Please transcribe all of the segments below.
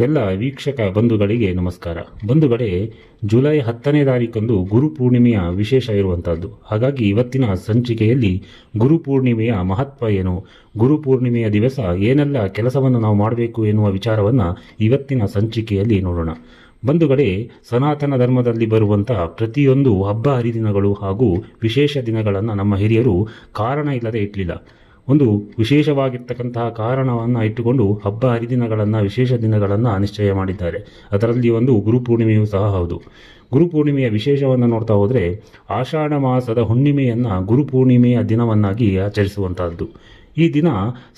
ಎಲ್ಲ ವೀಕ್ಷಕ ಬಂಧುಗಳಿಗೆ ನಮಸ್ಕಾರ. ಬಂಧುಗಳೇ, ಜುಲೈ ಹತ್ತನೇ ತಾರೀಕಂದು ಗುರು ಪೂರ್ಣಿಮೆಯ ವಿಶೇಷ ಇರುವಂಥದ್ದು ಹಾಗಾಗಿ ಇವತ್ತಿನ ಸಂಚಿಕೆಯಲ್ಲಿ ಗುರು ಪೂರ್ಣಿಮೆಯ ಮಹತ್ವ ಏನು, ಗುರು ಪೂರ್ಣಿಮೆಯ ದಿವಸ ಏನೆಲ್ಲ ಕೆಲಸವನ್ನು ನಾವು ಮಾಡಬೇಕು ಎನ್ನುವ ವಿಚಾರವನ್ನು ಇವತ್ತಿನ ಸಂಚಿಕೆಯಲ್ಲಿ ನೋಡೋಣ. ಬಂಧುಗಳೇ, ಸನಾತನ ಧರ್ಮದಲ್ಲಿ ಬರುವಂತಹ ಪ್ರತಿಯೊಂದು ಹಬ್ಬ ಹರಿದಿನಗಳು ಹಾಗೂ ವಿಶೇಷ ದಿನಗಳನ್ನು ನಮ್ಮ ಹಿರಿಯರು ಕಾರಣ ಇಲ್ಲದೆ ಇಟ್ಟಲಿಲ್ಲ ಒಂದು ವಿಶೇಷವಾಗಿರ್ತಕ್ಕಂತಹ ಕಾರಣವನ್ನು ಇಟ್ಟುಕೊಂಡು ಹಬ್ಬ ಹರಿದಿನಗಳನ್ನು, ವಿಶೇಷ ದಿನಗಳನ್ನು ನಿಶ್ಚಯ ಮಾಡಿದ್ದಾರೆ. ಅದರಲ್ಲಿ ಒಂದು ಗುರುಪೂರ್ಣಿಮೆಯೂ ಸಹ ಹೌದು. ಗುರುಪೂರ್ಣಿಮೆಯ ವಿಶೇಷವನ್ನು ನೋಡ್ತಾ ಹೋದರೆ ಆಷಾಢ ಮಾಸದ ಹುಣ್ಣಿಮೆಯನ್ನು ಗುರುಪೂರ್ಣಿಮೆಯ ದಿನವನ್ನಾಗಿ ಆಚರಿಸುವಂತಹದ್ದು. ಈ ದಿನ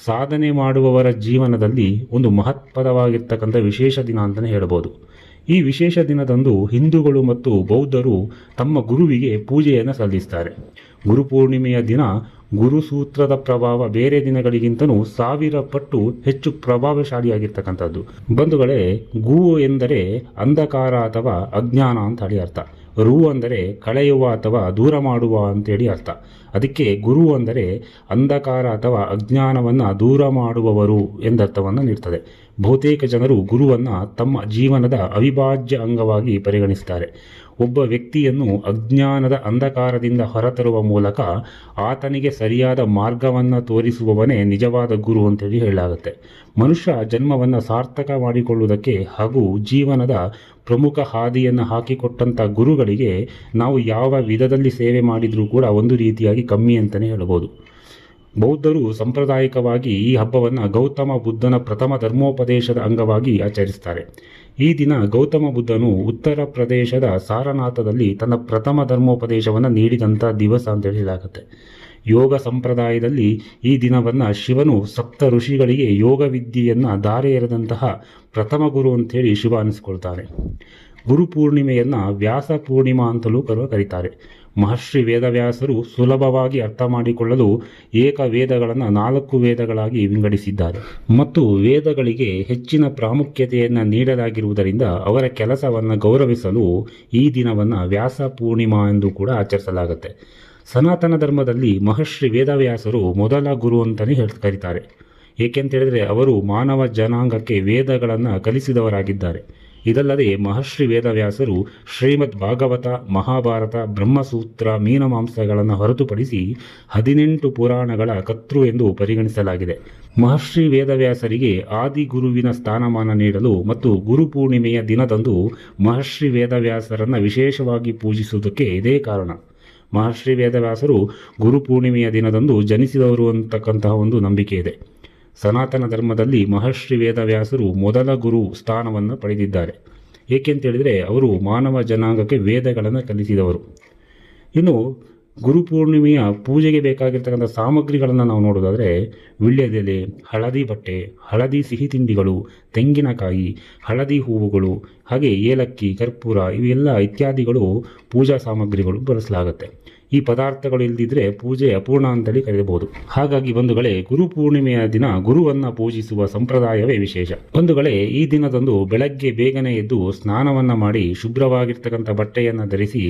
ಸಾಧನೆ ಮಾಡುವವರ ಜೀವನದಲ್ಲಿ ಒಂದು ಮಹತ್ವದವಾಗಿರ್ತಕ್ಕಂಥ ವಿಶೇಷ ದಿನ ಅಂತಲೇ ಹೇಳ್ಬೋದು. ಈ ವಿಶೇಷ ದಿನದಂದು ಹಿಂದೂಗಳು ಮತ್ತು ಬೌದ್ಧರು ತಮ್ಮ ಗುರುವಿಗೆ ಪೂಜೆಯನ್ನು ಸಲ್ಲಿಸ್ತಾರೆ. ಗುರುಪೂರ್ಣಿಮೆಯ ದಿನ ಗುರುಸೂತ್ರದ ಪ್ರಭಾವ ಬೇರೆ ದಿನಗಳಿಗಿಂತಲೂ ಸಾವಿರ ಪಟ್ಟು ಹೆಚ್ಚು ಪ್ರಭಾವಶಾಲಿಯಾಗಿರ್ತಕ್ಕಂಥದ್ದು. ಬಂಧುಗಳೇ ಗು ಎಂದರೆ ಅಂಧಕಾರ ಅಥವಾ ಅಜ್ಞಾನ ಅಂತ ಹೇಳಿ ಅರ್ಥ. ರು ಅಂದರೆ ಕಳೆಯುವ ಅಥವಾ ದೂರ ಮಾಡುವ ಅಂತೇಳಿ ಅರ್ಥ. ಅದಕ್ಕೆ ಗುರು ಅಂದರೆ ಅಂಧಕಾರ ಅಥವಾ ಅಜ್ಞಾನವನ್ನು ದೂರ ಮಾಡುವವರು ಎಂದರ್ಥವನ್ನು ನೀಡ್ತದೆ. ಬಹುತೇಕ ಜನರು ಗುರುವನ್ನು ತಮ್ಮ ಜೀವನದ ಅವಿಭಾಜ್ಯ ಅಂಗವಾಗಿ ಪರಿಗಣಿಸ್ತಾರೆ. ಒಬ್ಬ ವ್ಯಕ್ತಿಯನ್ನು ಅಜ್ಞಾನದ ಅಂಧಕಾರದಿಂದ ಹೊರತರುವ ಮೂಲಕ ಆತನಿಗೆ ಸರಿಯಾದ ಮಾರ್ಗವನ್ನು ತೋರಿಸುವವನೇ ನಿಜವಾದ ಗುರು ಅಂತೇಳಿ ಹೇಳಲಾಗುತ್ತೆ. ಮನುಷ್ಯ ಜನ್ಮವನ್ನು ಸಾರ್ಥಕ ಮಾಡಿಕೊಳ್ಳುವುದಕ್ಕೆ ಹಾಗೂ ಜೀವನದ ಪ್ರಮುಖ ಹಾದಿಯನ್ನು ಹಾಕಿಕೊಟ್ಟಂಥ ಗುರುಗಳಿಗೆ ನಾವು ಯಾವ ವಿಧದಲ್ಲಿ ಸೇವೆ ಮಾಡಿದರೂ ಕೂಡ ಒಂದು ರೀತಿಯಾಗಿ ಕಮ್ಮಿ ಅಂತಲೇ ಹೇಳ್ಬೋದು ಬೌದ್ಧರು ಸಾಂಪ್ರದಾಯಿಕವಾಗಿ ಈ ಹಬ್ಬವನ್ನು ಗೌತಮ ಬುದ್ಧನ ಪ್ರಥಮ ಧರ್ಮೋಪದೇಶದ ಅಂಗವಾಗಿ ಆಚರಿಸ್ತಾರೆ. ಈ ದಿನ ಗೌತಮ ಬುದ್ಧನು ಉತ್ತರ ಪ್ರದೇಶದ ಸಾರನಾಥದಲ್ಲಿ ತನ್ನ ಪ್ರಥಮ ಧರ್ಮೋಪದೇಶವನ್ನು ನೀಡಿದಂಥ ದಿವಸ ಅಂತ ಹೇಳಲಾಗುತ್ತೆ. ಯೋಗ ಸಂಪ್ರದಾಯದಲ್ಲಿ ಈ ದಿನವನ್ನು ಶಿವನು ಸಪ್ತ ಋಷಿಗಳಿಗೆ ಯೋಗ ವಿದ್ಯೆಯನ್ನು ದಾರೆ ಎರೆದಂತಹ ಪ್ರಥಮ ಗುರು ಅಂತೇಳಿ ಶಿವ ಅನಿಸ್ಕೊಳ್ತಾನೆ. ಗುರು ಪೂರ್ಣಿಮೆಯನ್ನು ವ್ಯಾಸ ಪೂರ್ಣಿಮಾ ಅಂತಲೂ ಕರು ಕರೀತಾರೆ. ಮಹರ್ಷಿ ವೇದವ್ಯಾಸರು ಸುಲಭವಾಗಿ ಅರ್ಥ ಮಾಡಿಕೊಳ್ಳಲು ಏಕ ವೇದಗಳನ್ನು ನಾಲ್ಕು ವೇದಗಳಾಗಿ ವಿಂಗಡಿಸಿದ್ದಾರೆ. ಮತ್ತು ವೇದಗಳಿಗೆ ಹೆಚ್ಚಿನ ಪ್ರಾಮುಖ್ಯತೆಯನ್ನು ನೀಡಲಾಗಿರುವುದರಿಂದ ಅವರ ಕೆಲಸವನ್ನು ಗೌರವಿಸಲು ಈ ದಿನವನ್ನು ವ್ಯಾಸ ಪೂರ್ಣಿಮಾ ಎಂದು ಕೂಡ ಆಚರಿಸಲಾಗುತ್ತೆ. ಸನಾತನ ಧರ್ಮದಲ್ಲಿ ಮಹರ್ಷಿ ವೇದವ್ಯಾಸರು ಮೊದಲ ಗುರು ಅಂತಲೇ ಹೇಳ್ ಕರೀತಾರೆ. ಏಕೆಂತ ಹೇಳಿದರೆ ಅವರು ಮಾನವ ಜನಾಂಗಕ್ಕೆ ವೇದಗಳನ್ನು ಕಲಿಸಿದವರಾಗಿದ್ದಾರೆ. ಇದಲ್ಲದೆ ಮಹರ್ಷಿ ವೇದವ್ಯಾಸರು ಶ್ರೀಮದ್ ಭಾಗವತ, ಮಹಾಭಾರತ, ಬ್ರಹ್ಮಸೂತ್ರ, ಮೀನಮಾಂಸಗಳನ್ನು ಹೊರತುಪಡಿಸಿ ಹದಿನೆಂಟು ಪುರಾಣಗಳ ಕರ್ತೃ ಎಂದು ಪರಿಗಣಿಸಲಾಗಿದೆ. ಮಹರ್ಷಿ ವೇದವ್ಯಾಸರಿಗೆ ಆದಿಗುರುವಿನ ಸ್ಥಾನಮಾನ ನೀಡಲು ಮತ್ತು ಗುರು ಪೂರ್ಣಿಮೆಯ ದಿನದಂದು ಮಹರ್ಷಿ ವೇದವ್ಯಾಸರನ್ನು ವಿಶೇಷವಾಗಿ ಪೂಜಿಸುವುದಕ್ಕೆ ಇದೇ ಕಾರಣ. ಮಹರ್ಷಿ ವೇದವ್ಯಾಸರು ಗುರು ಪೂರ್ಣಿಮೆಯ ದಿನದಂದು ಜನಿಸಿದವರು ಅಂತಕ್ಕಂತಹ ಒಂದು ನಂಬಿಕೆ ಇದೆ. ಸನಾತನ ಧರ್ಮದಲ್ಲಿ ಮಹರ್ಷಿ ವೇದವ್ಯಾಸರು ಮೊದಲ ಗುರು ಸ್ಥಾನವನ್ನು ಪಡೆದಿದ್ದಾರೆ. ಏಕೆಂತೇಳಿದರೆ ಅವರು ಮಾನವ ಜನಾಂಗಕ್ಕೆ ವೇದಗಳನ್ನು ಕಲಿಸಿದವರು. ಇನ್ನು ಗುರುಪೂರ್ಣಿಮೆಯ ಪೂಜೆಗೆ ಬೇಕಾಗಿರ್ತಕ್ಕಂಥ ಸಾಮಗ್ರಿಗಳನ್ನು ನಾವು ನೋಡೋದಾದರೆ ವಿಳ್ಯದೆಲೆ, ಹಳದಿ ಬಟ್ಟೆ, ಹಳದಿ ಸಿಹಿ ತಿಂಡಿಗಳು, ತೆಂಗಿನಕಾಯಿ, ಹಳದಿ ಹೂವುಗಳು, ಹಾಗೆ ಏಲಕ್ಕಿ, ಕರ್ಪೂರ ಇವೆಲ್ಲ ಇತ್ಯಾದಿಗಳು ಪೂಜಾ ಸಾಮಗ್ರಿಗಳು ಬಳಸಲಾಗುತ್ತೆ. ಈ ಪದಾರ್ಥಗಳು ಇಲ್ಲದಿದ್ದರೆ ಪೂಜೆ ಅಪೂರ್ಣ ಅಂತೇಳಿ ಕರೆಯಬಹುದು ಹಾಗಾಗಿ ಬಂಧುಗಳೇ, ಗುರು ಪೂರ್ಣಿಮೆಯ ದಿನ ಗುರುವನ್ನ ಪೂಜಿಸುವ ಸಂಪ್ರದಾಯವೇ ವಿಶೇಷ. ಬಂಧುಗಳೇ, ಈ ದಿನದಂದು ಬೆಳಗ್ಗೆ ಬೇಗನೆ ಎದ್ದು ಸ್ನಾನವನ್ನ ಮಾಡಿ ಶುಭ್ರವಾಗಿರ್ತಕ್ಕಂಥ ಬಟ್ಟೆಯನ್ನು ಧರಿಸಿ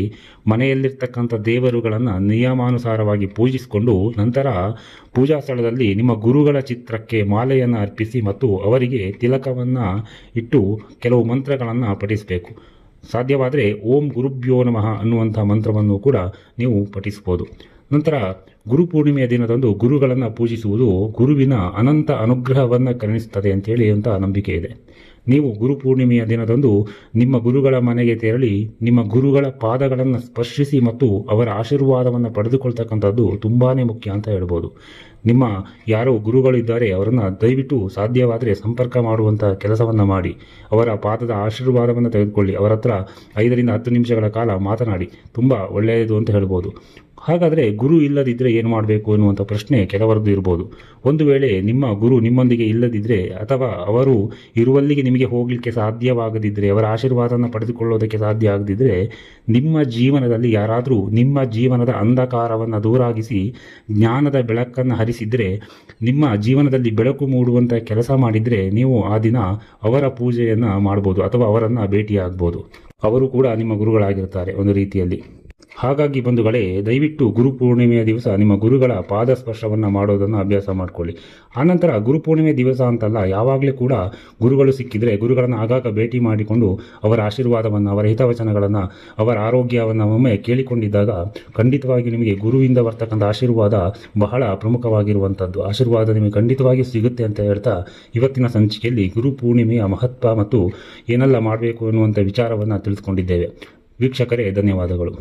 ಮನೆಯಲ್ಲಿರ್ತಕ್ಕಂಥ ದೇವರುಗಳನ್ನು ನಿಯಮಾನುಸಾರವಾಗಿ ಪೂಜಿಸಿಕೊಂಡು ನಂತರ ಪೂಜಾ ಸ್ಥಳದಲ್ಲಿ ನಿಮ್ಮ ಗುರುಗಳ ಚಿತ್ರಕ್ಕೆ ಮಾಲೆಯನ್ನು ಅರ್ಪಿಸಿ ಮತ್ತು ಅವರಿಗೆ ತಿಲಕವನ್ನು ಇಟ್ಟು ಕೆಲವು ಮಂತ್ರಗಳನ್ನು ಪಠಿಸಬೇಕು. ಸಾಧ್ಯವಾದರೆ ಓಂ ಗುರುಭ್ಯೋ ನಮಃ ಅನ್ನುವಂಥ ಮಂತ್ರವನ್ನು ಕೂಡ ನೀವು ಪಠಿಸ್ಬೋದು ನಂತರ ಗುರುಪೂರ್ಣಿಮೆಯ ದಿನದಂದು ಗುರುಗಳನ್ನು ಪೂಜಿಸುವುದು ಗುರುವಿನ ಅನಂತ ಅನುಗ್ರಹವನ್ನು ಕರುಣಿಸುತ್ತದೆ ಅಂತೇಳಿ ಅಂತ ನಂಬಿಕೆ ಇದೆ. ನೀವು ಗುರುಪೂರ್ಣಿಮೆಯ ದಿನದಂದು ನಿಮ್ಮ ಗುರುಗಳ ಮನೆಗೆ ತೆರಳಿ ನಿಮ್ಮ ಗುರುಗಳ ಪಾದಗಳನ್ನು ಸ್ಪರ್ಶಿಸಿ ಮತ್ತು ಅವರ ಆಶೀರ್ವಾದವನ್ನು ಪಡೆದುಕೊಳ್ತಕ್ಕಂಥದ್ದು ತುಂಬಾ ಮುಖ್ಯ ಅಂತ ಹೇಳ್ಬೋದು. ನಿಮ್ಮ ಯಾರೋ ಗುರುಗಳಿದ್ದಾರೆ, ಅವರನ್ನು ದಯವಿಟ್ಟು ಸಾಧ್ಯವಾದರೆ ಸಂಪರ್ಕ ಮಾಡುವಂಥ ಕೆಲಸವನ್ನು ಮಾಡಿ, ಅವರ ಪಾದದ ಆಶೀರ್ವಾದವನ್ನು ತೆಗೆದುಕೊಳ್ಳಿ, ಅವರ ಹತ್ರ ಐದರಿಂದ ಹತ್ತು ನಿಮಿಷಗಳ ಕಾಲ ಮಾತನಾಡಿ, ತುಂಬ ಒಳ್ಳೆಯದು ಅಂತ ಹೇಳ್ಬೋದು. ಹಾಗಾದರೆ ಗುರು ಇಲ್ಲದಿದ್ದರೆ ಏನು ಮಾಡಬೇಕು ಎನ್ನುವಂಥ ಪ್ರಶ್ನೆ ಕೆಲವರದ್ದು ಇರ್ಬೋದು. ಒಂದು ವೇಳೆ ನಿಮ್ಮ ಗುರು ನಿಮ್ಮೊಂದಿಗೆ ಇಲ್ಲದಿದ್ದರೆ ಅಥವಾ ಅವರು ಇರುವಲ್ಲಿಗೆ ನಿಮಗೆ ಹೋಗಲಿಕ್ಕೆ ಸಾಧ್ಯವಾಗದಿದ್ದರೆ ಅವರ ಆಶೀರ್ವಾದನ ಪಡೆದುಕೊಳ್ಳೋದಕ್ಕೆ ಸಾಧ್ಯ ಆಗದಿದ್ದರೆ ನಿಮ್ಮ ಜೀವನದಲ್ಲಿ ಯಾರಾದರೂ ನಿಮ್ಮ ಜೀವನದ ಅಂಧಕಾರವನ್ನು ದೂರಾಗಿಸಿ, ಜ್ಞಾನದ ಬೆಳಕನ್ನು ಹರಿಸಿದರೆ, ನಿಮ್ಮ ಜೀವನದಲ್ಲಿ ಬೆಳಕು ಮೂಡುವಂಥ ಕೆಲಸ ಮಾಡಿದರೆ ನೀವು ಆ ದಿನ ಅವರ ಪೂಜೆಯನ್ನು ಮಾಡ್ಬೋದು ಅಥವಾ ಅವರನ್ನು ಭೇಟಿಯಾಗ್ಬೋದು. ಅವರು ಕೂಡ ನಿಮ್ಮ ಗುರುಗಳಾಗಿರ್ತಾರೆ ಒಂದು ರೀತಿಯಲ್ಲಿ. ಹಾಗಾಗಿ ಬಂಧುಗಳೇ, ದಯವಿಟ್ಟು ಗುರುಪೂರ್ಣಿಮೆಯ ದಿವಸ ನಿಮ್ಮ ಗುರುಗಳ ಪಾದ ಸ್ಪರ್ಶವನ್ನು ಮಾಡೋದನ್ನು ಅಭ್ಯಾಸ ಮಾಡಿಕೊಳ್ಳಿ. ಆನಂತರ ಗುರುಪೂರ್ಣಿಮೆ ದಿವಸ ಅಂತಲ್ಲ, ಯಾವಾಗಲೂ ಕೂಡ ಗುರುಗಳು ಸಿಕ್ಕಿದರೆ ಗುರುಗಳನ್ನು ಆಗಾಗ ಭೇಟಿ ಮಾಡಿಕೊಂಡು ಅವರ ಆಶೀರ್ವಾದವನ್ನು, ಅವರ ಹಿತವಚನಗಳನ್ನು, ಅವರ ಆರೋಗ್ಯವನ್ನು ಒಮ್ಮೆ ಕೇಳಿಕೊಂಡಿದ್ದಾಗ ಖಂಡಿತವಾಗಿ ನಿಮಗೆ ಗುರುವಿಂದ ಬರ್ತಕ್ಕಂಥ ಆಶೀರ್ವಾದ ಬಹಳ ಪ್ರಮುಖವಾಗಿರುವಂಥದ್ದು ಆಶೀರ್ವಾದ ನಿಮಗೆ ಖಂಡಿತವಾಗಿ ಸಿಗುತ್ತೆ ಅಂತ ಹೇಳ್ತಾ ಇವತ್ತಿನ ಸಂಚಿಕೆಯಲ್ಲಿ ಗುರುಪೂರ್ಣಿಮೆಯ ಮಹತ್ವ ಮತ್ತು ಏನೆಲ್ಲ ಮಾಡಬೇಕು ಎನ್ನುವಂಥ ವಿಚಾರವನ್ನು ತಿಳಿದುಕೊಂಡಿದ್ದೇವೆ ವೀಕ್ಷಕರೇ, ಧನ್ಯವಾದಗಳು.